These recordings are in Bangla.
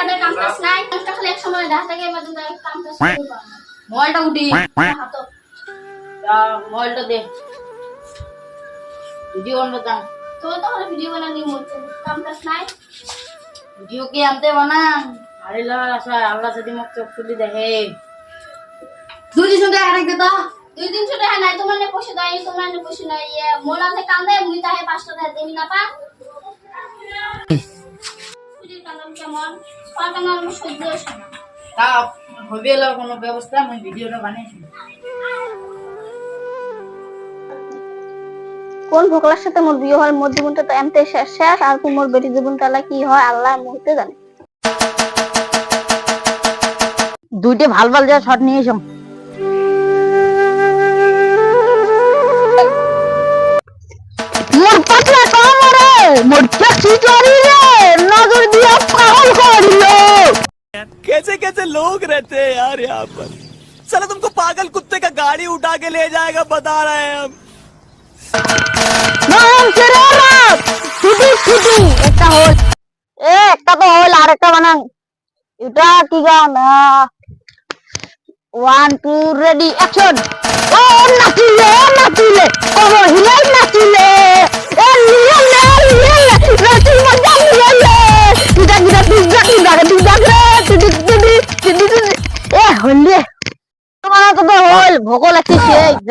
বাদে কাম কাজ নাই। একটা খালি এক সময় দেখা থাকে এবার কিন্তু কাম কাজ মোবাইলটা উঠি মোবাইলটা দে। ভিডিও অন বাতাং তো তো খালি ভিডিও বানানি মরছে কাম কাজ নাই। ভিডিও কি আনতে বানান? আরে লা আসা আল্লাহ যদি মুখ চোখ খুলি দেখে। দুই দিন শুনতে আরেক দে তো। দুই দিন ছুটে হ্যাঁ নাই তোমার পয়সা দেয় তোমার পয়সা নাই। ইয়ে মোলাতে কান্দে মুই তাহে পাঁচটা দেয় দেবি না পা তা হবে কোনো ব্যবস্থা আমি ভিডিওটা বানিয়েছি কোন ভোকলার সাথে মোর বিয়ে হয় মোর জীবনটা তো এমতে শেষ শেষ আর কোন মোর বেটি জীবনটা লা কি হয় আল্লাহ মুহূর্তে জানে। দুইটা ভালো ভালো যা শট নিয়ে এসো। মোর পাতলা কামরে মোর চাচি করি রে। कैसे कैसे लोग रहते हैं यार यहाँ पर चलो तुमको पागल कुत्ते का गाड़ी उठा के ले जाएगा बता रहे हैं हम নাম ছেড়ে রাখ ছুটি ছুটি একটা হল এ একটা তো হল আর একটা বানান এটা কি গান ওয়ান টু রেডি অ্যাকশন ও নাচিলে ও নাচিলে ও হিলাই নাচিলে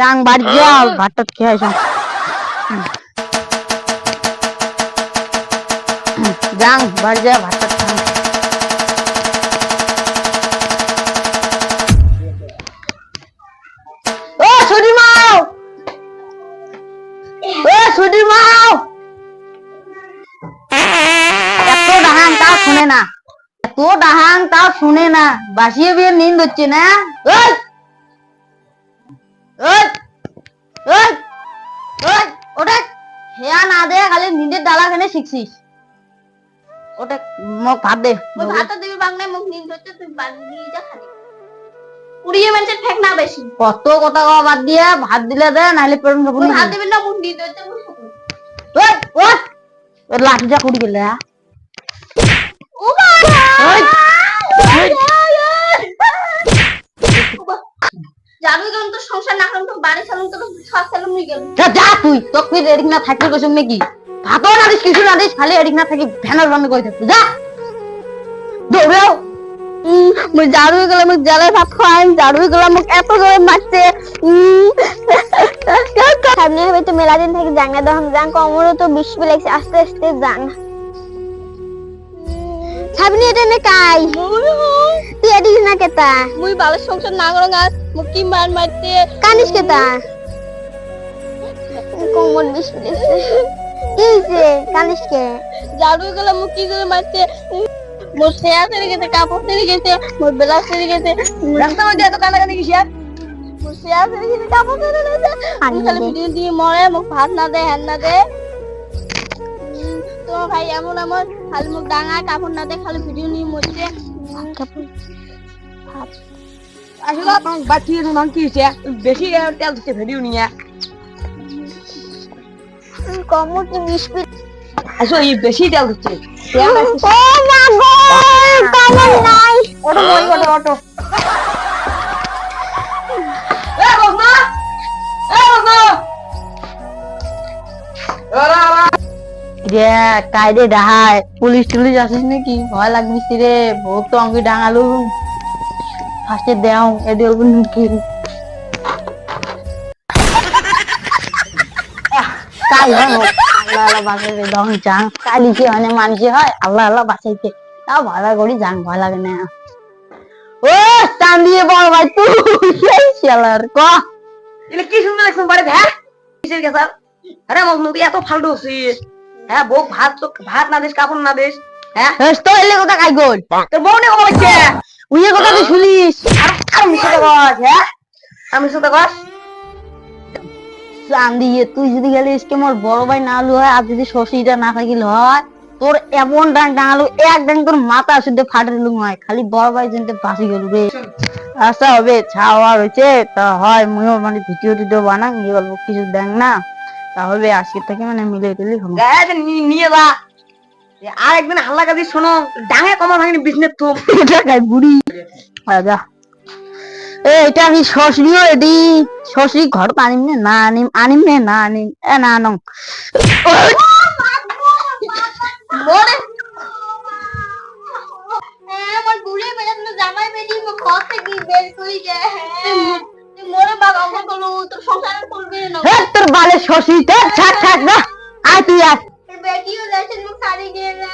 সেই জাং বাড়ি যাও ভাতটা খেয়ে আসো যাং বাড়ি যা ভাতটা খাও ও ছুটি মাও ও ছুটি মাও এত ডাহাং তাও শুনে না এত ডাহাং তাও শুনে না বাসিয়ে বিয়ে নিন্দ হচ্ছে না ওই ওই ওই ওই ওটা হেয়া না দে খালি নিজের ডালা খানে শিখছিস। ওটা মোক ভাত দে। ওই ভাতটা দিবি বাংলায় মুখ নিন ধরতে তুই বান্দি যা খালি। পুড়িয়ে মানুষের ঠেক না বেশি। কত কথা কওয়া বাদ দিয়ে ভাত দিলে দে নাহলে ভাত দিবি না মুখ নিন ওই কুড়ি গেলে হ্যাঁ। ও বাবা! ওই ওই জাদু যখন তো সংসার না করলাম তো বাড়ি চালুন তো সব চালুন গেল। যা যা তুই। তোকে এদিক না থাকলে কইছম নাকি? ভাতও না দিস কিছু না দিস খালি এদিক না থাকি ভ্যানার বন্ধ করে থাকবি। যা। দৌড়াও। মুই জাড়ু গেলে মুখ জ্বালায় ভাত খাওয়াই জাড়ু গেলে মুখ এত জোরে মারছে সামনে হবে তো মেলা দিন থেকে জাঙ্গা দহন জাং কমরও তো বিষ লাগছে আস্তে আস্তে জাং সামনে এটা নে কাই তুই এদিক না কেতা। মুই ভালো সংসার না করো গাছ মুখ কি মার মারতে। কানিস কেতা? কোমর বিষ লাগছে কি হইছে কানিস কে? জাড়ু গেলে মুখ কি জোরে মারতে মোর শেয়া সেরে গেছে কাপড় সেরে গেছে মোর ব্লাউজ সেরে গেছে। রাস্তার মধ্যে এত কান্দাকানি কিসের? মোর শেয়া সেরে গেছে কাপড় সেরে গেছে। আমি খালি ভিডিও দিয়ে মরে মুখ ভাত না দে হ্যান না দে। তোমার ভাই এমন এমন। খালি মুখ ডাঙা কাপড় না দে খালি ভিডিও নিয়ে মরছে। কাপড়। আসলে বাচ্চি নাম কি হইছে? বেশি তেল দিচ্ছে ভিডিও নিয়ে। কমর কি বিস্কুট আসলে এই বেশি তেল দিচ্ছে। ও মা গো কামড় নাই। কায়দে পুলিশ টুলিশ আসিস নাকি? ভয় রে, বহুত তো ডাঙালু। ফার্স্টে দেও নুকি কাল আল্লাহ আল্লাহ চাং। কালি কি হয় হয়, আল্লাহ আল্লাহ বাঁচাইছে তাও ভয় করি যাং ভয় লাগে না। ও, টান দিয়ে বল ভাই তুই শালার ক। কি হ্যাঁ? কিসের গেছাল? আরে মগ নদী এত ফালতু হচ্ছিস। হ্যাঁ বউ ভাত তো ভাত না দিস কাপড় না দিস হ্যাঁ? তো এলে কথা কাই গল? তোর বউ বলছে কথা তুই শুনিস। আর হ্যাঁ? আমি দিয়ে তুই যদি গেলে ইসকে মোর বড় ভাই না হলো হয় আর যদি শশীটা না থাকিল হয় তোর এমন ডাং ডাঙালু এক ডাং তোর মাথা শুদ্ধ ফাটে দিলুম হয় খালি বড় ভাই জেনতে বাসি গেল রে। আচ্ছা হবে ছাওয়া রয়েছে তা হয় মুইও মানে ভিডিও টিডিও বানাং এই গল্প কিছু দেখ না। তা হবে আজকে থেকে মানে মিলে টিলি হব। গায়ে নিয়ে যা। আর একদিন হাল্লা কাজি শোনো ডাঙে কমা ভাঙিনি বিজনেস এটা খাই বুড়ি? আজা এ এটা আমি শ্বশুরিও এডি? শ্বশুরি ঘর আনিম নে না আনিম আনিম নে না আনিম এ না নং মোরে। হ্যাঁ আমার বুড়ি বেড়াতে জামাই বেরি ঘর থেকে বের করে যায়। মোরে তোর সংসার করবে না হে তোর বালে শ্বশুরি তে ছাক ছাক না আয় তুই আয়। বেটিও দেখেন মুখ সারি না।